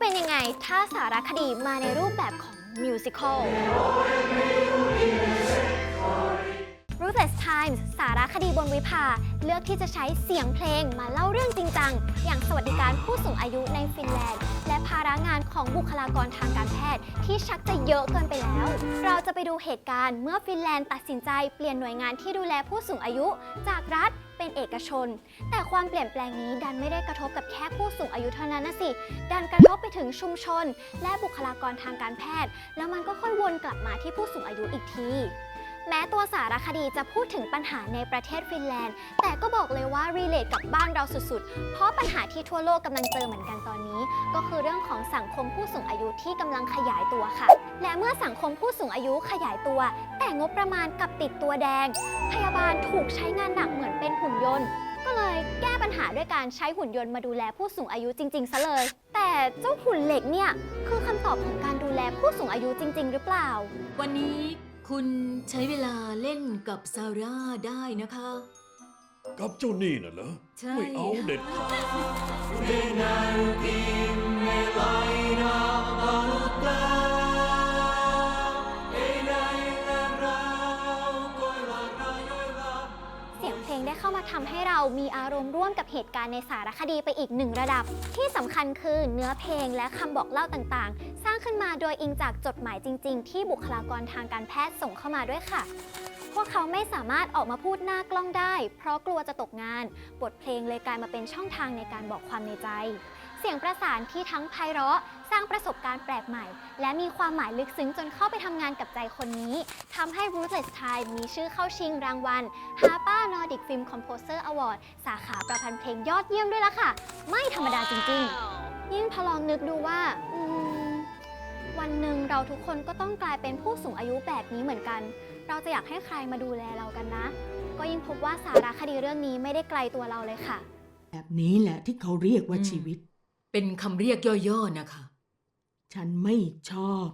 เป็นยังไงถ้าสารคดีมาในรูปแบบของมิวสิควล Ruthless Times สารคดีบนวิภา เลือกที่จะใช้เสียงเพลงมาเล่าเรื่องจริงจัง อย่างสวัสดิการผู้สูงอายุในฟินแลนด์ และภาระงานของบุคลากรทางการแพทย์ ที่ชักจะเยอะเกินไปแล้ว เราจะไปดูเหตุการณ์เมื่อฟินแลนด์ตัดสินใจเปลี่ยนหน่วยงานที่ดูแลผู้สูงอายุ จากรัฐ เป็นเอกชน แต่ความเปลี่ยนแปลงนี้ดันไม่ได้กระทบกับแค่ผู้สูงอายุเท่านั้นนะสิ ดันกระทบไปถึงชุมชน และบุคลากรทางการแพทย์ แล้วมันก็ค่อยวนกลับมาที่ผู้สูงอายุอีกทีแม้ตัวสารคดีจะพูดถึงปัญหาในประเทศฟินแลนด์ แต่ก็บอกเลยว่ารีเลทกับบ้านเราสุดๆ เพราะปัญหาที่ทั่วโลกกำลังเจอเหมือนกันตอนนี้ ก็คือเรื่องของสังคมผู้สูงอายุที่กำลังขยายตัวค่ะ และเมื่อสังคมผู้สูงอายุขยายตัว แต่งบประมาณกลับติดตัวแดง พยาบาลถูกใช้งานหนักเหมือนเป็นหุ่นยนต์ ก็เลยแก้ปัญหาด้วยการใช้หุ่นยนต์มาดูแลผู้สูงอายุจริง ๆ ซะเลย แต่เจ้าหุ่นเหล็กเนี่ยคือคำตอบของการดูแลผู้สูงอายุจริง ๆ หรือเปล่า วันนี้คุณใช้เวลาเล่นกับซาร่าได้นะคะ กับเจ้านี่น่ะเหรอ ใช่ ไม่เอาเด็ดขาดเเข้ามาทำให้เรามีอารมณ์ร่วมกับเหตุการณ์ในสารคดีไปอีกหนึ่งระดับ ที่สำคัญคือเนื้อเพลงและคำบอกเล่าต่างๆ สร้างขึ้นมาโดยอิงจากจดหมายจริง ๆ ที่บุคลากรทางการแพทย์ส่งเข้ามาด้วยค่ะพวกเขาไม่สามารถออกมาพูดหน้ากล้องได้ เพราะกลัวจะตกงาน บทเพลงเลยกลายมาเป็นช่องทางในการบอกความในใจ เสียงประสานที่ทั้งไพเราะ สร้างประสบการณ์แปลกใหม่ และมีความหมายลึกซึ้งจนเข้าไปทำงานกับใจคนนี้ทำให้ Ruthless Time มีชื่อเข้าชิงรางวัล Harpa Nordic Film Composer Award สาขาประพันธ์เพลงยอดเยี่ยมด้วยล่ะค่ะ ไม่ธรรมดาจริงๆ ยิ่งพอลองนึกดูว่าอืมวันหนึ่งเราทุกคนก็ต้องกลายเป็นผู้สูงอายุแบบนี้เหมือนกัน เราจะอยากให้ใครมาดูแลเรากันนะ ก็ยิ่งพบว่าสารคดีเรื่องนี้ไม่ได้ไกลตัวเราเลยค่ะ แบบนี้แหละที่เขาเรียกว่าอืมชีวิต เป็นคำเรียกย่อๆนะคะ ฉันไม่ชอบ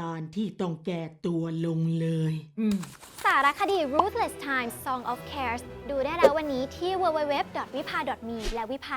การที่ต้องแก่ตัวลงเลยอืมสารคดี Ruthless Times Song of Cares ดูได้แล้ววันนี้ที่ www.vipa.me และวิภ